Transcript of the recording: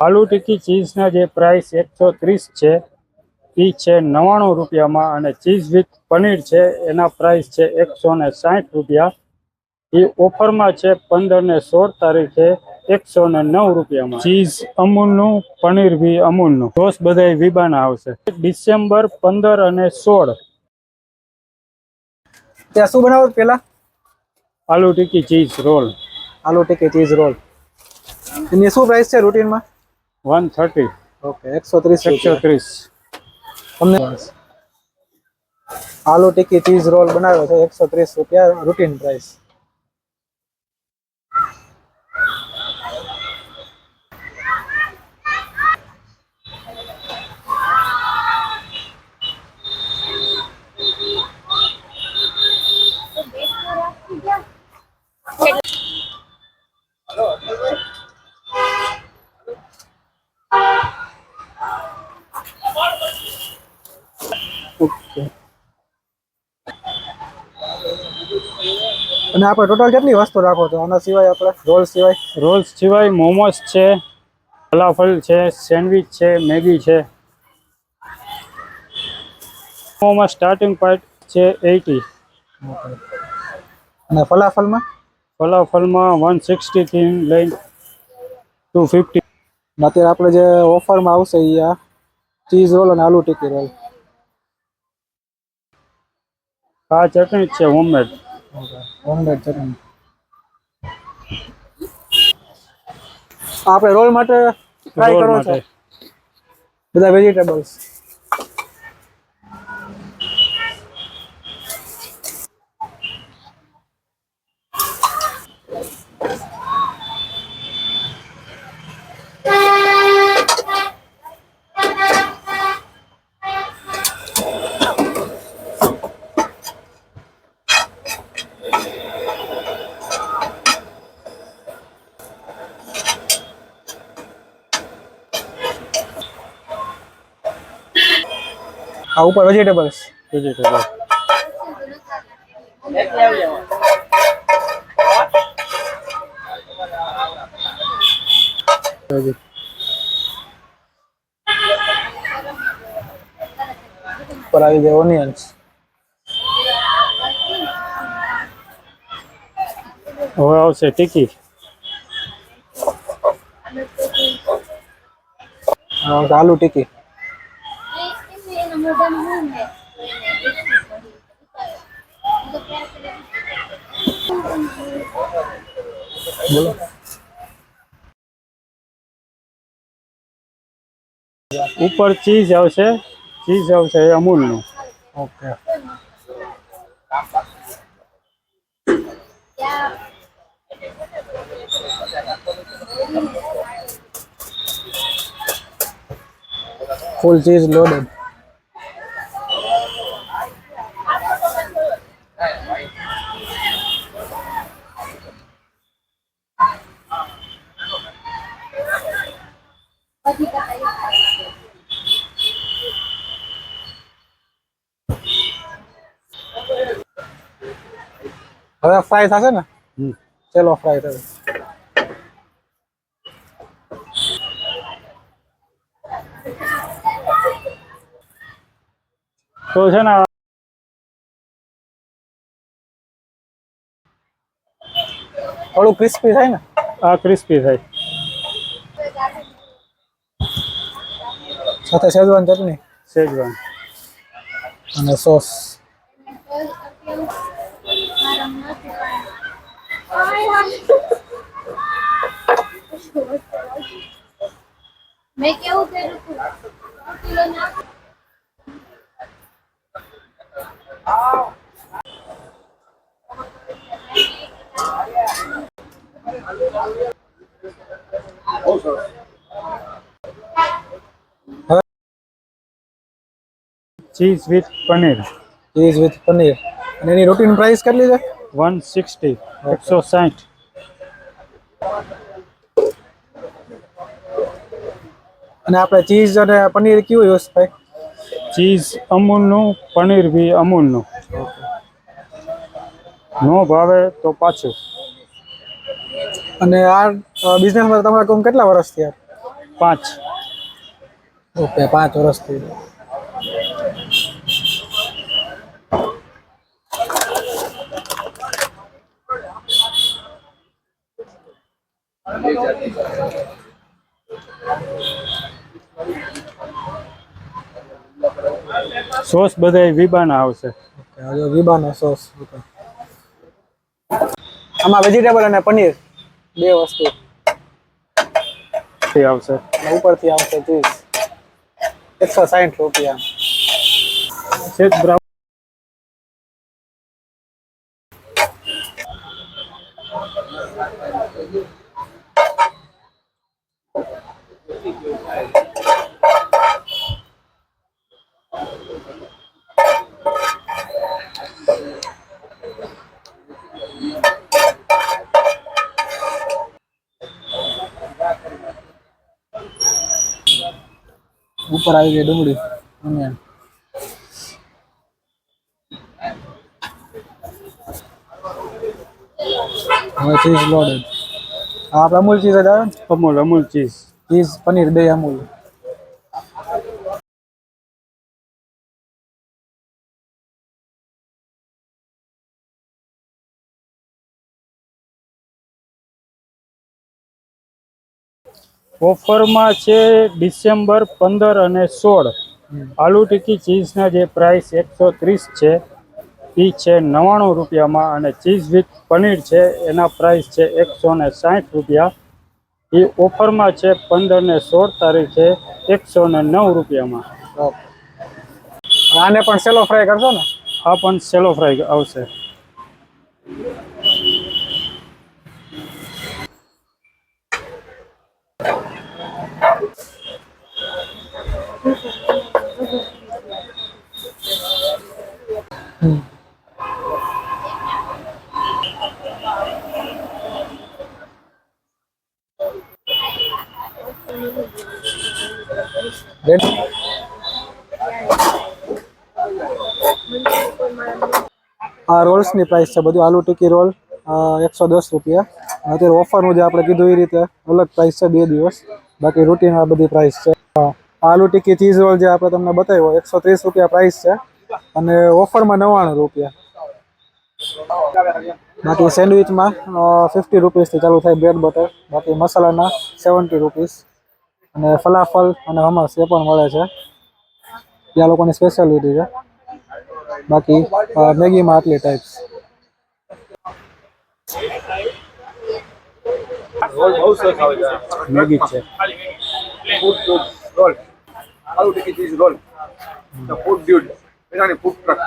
આલુ ટિક્કી ચીઝના જે પ્રાઇસ એકસો ત્રીસ છે એ છે નવ્વાણું રૂપિયામાં અને ચીઝ વિથ પનીર છે એના પ્રાઇસ છે એકસો ને સાઠ રૂપિયા. એ ઓફરમાં છે પંદર ને સોળ તારીખે એકસો ને નવ રૂપિયામાં. ચીઝ અમૂલનું પનીર બી અમૂલનું. રોસ બધા વિબાના આવશે. ડિસેમ્બર પંદર અને સોળ. ત્યાં શું બનાવો પેલા? Aloo tikki cheese roll. Aloo tikki cheese roll. એની શું પ્રાઇસ છે રૂટીનમાં વન થર્ટી ઓકે એકસો ત્રીસ એકસો ત્રીસ. તમને આલુ ટિક્કી ચીઝ રોલ બનાવ્યો છે એકસો ત્રીસ રૂપિયા રૂટીન પ્રાઇસ અને આપણે ટોટલ કેટલી વસ્તુ રાખો છો? આના સિવાય આપણે રોલ સિવાય? રોલ્સ સિવાય મોમોસ છે ફલાફલ છે સેન્ડવિચ છે મેગી છે. મોમોમાં સ્ટાર્ટિંગ પાર્ટ છે એટી અને ફલાફલમાં? ફલાફલમાં વન સિક્સટીથી લઈને ટુ ફિફ્ટી અત્યારે આપણે જે ઓફરમાં આવશે એ આ ચીઝ રોલ અને આલુ ટિક્કી રોલ. આ ચટણી જ છે હોમમેડ આપણે રોલ માટે ટ્રાય કરો છો બધા વેજીટેબલ્સ આ ઉપર વેજીટેબલ્સ વેજીટેબલ ઉપર આવી જાય ઓનિયન્સ હવે આવશે ટીકી. આલુ ટિક્કી બોલો. ઉપર ચીઝ આવશે. ચીઝ આવશે એ અમૂલનું. ઓકે. Full cheese loaded. હવે ફ્રાય થશે ને. ચલો ફ્રાય થશે. તો છે ને થોડું ક્રિસ્પી થાય ને? આ ક્રિસ્પી થાય. સાથે શેજવાન ચટણી શેજવાન અને સોસ. મેં કેવું કર્યું તું કિલો નાખ cheese with paneer cheese with paneer અને એની રૂટીન પ્રાઇસ કેટલી છે વન સિક્સટી એકસો સાઠ અને આપણે ચીઝ અને પનીર કેવું યુઝ થાય ચીઝ અમૂલનું પનીર બી અમૂલનું. નો ભાવે તો પાછું. અને આ બિઝનેસમાં તમારા કામ કેટલા વર્ષ થયા? પાંચ. ઓકે પાંચ વર્ષથી સોસ બધા વિબાના આવશે. વિબાનો સોસ આમાં વેજીટેબલ અને પનીર બે વસ્તુ. થી આવશે. ઉપરથી આવશે ચીઝ એકસો સાહીઠ રૂપિયા. ઉપર આવી ગઈ ડુંગળી. ઓનિયન હવે ચીઝ લોડેડ આપણે અમૂલ ચીઝ જ આવે અમૂલ અમૂલ ચીઝ ચીઝ પનીર બે અમૂલ. ઓફરમાં છે ડિસેમ્બર પંદર અને સોળ. આલુ ટિક્કી ચીઝના જે પ્રાઇસ એકસો ત્રીસ છે એ છે નવ્વાણું રૂપિયામાં અને ચીઝ વિથ પનીર છે એના પ્રાઇસ છે એકસો ને સાઠ રૂપિયા. એ ઓફરમાં છે પંદર ને સોળ તારીખે એકસો ને નવ રૂપિયામાં. આને પણ સેલો ફ્રાય કરશો ને? આ પણ સેલો ફ્રાય આવશે. આ રોલ્સની પ્રાઇસ છે, બધું આલુ ટિક્કી રોલ એકસો દસ રૂપિયા. અને અત્યારે ઓફરનું જે આપણે કીધું એ રીતે અલગ પ્રાઇસ છે, બે દિવસ. બાકી રૂટીન આ બધી પ્રાઇસ છે. હા. આલુ ટિક્કી ચીઝ રોલ જે આપણે તમને બતાવ્યો, એકસો ત્રીસ રૂપિયા પ્રાઇસ છે. અને ઓફરમાં નવ્વાણું રૂપિયા. બાકી સેન્ડવિચમાં ફિફ્ટી રૂપીસથી ચાલુ થાય બ્રેડ બટર બાકી મસાલાના સેવન્ટી રૂપીસ. અને ફલાફલ અને હમસ એ પણ મળે છે. ત્યાં લોકોની સ્પેશિયાલિટી છે. બાકી મેગીમાં આટલી ટાઈપ્સ મેગી છે. Roll. Aloo tikki cheese roll. The food dude એનાની food truck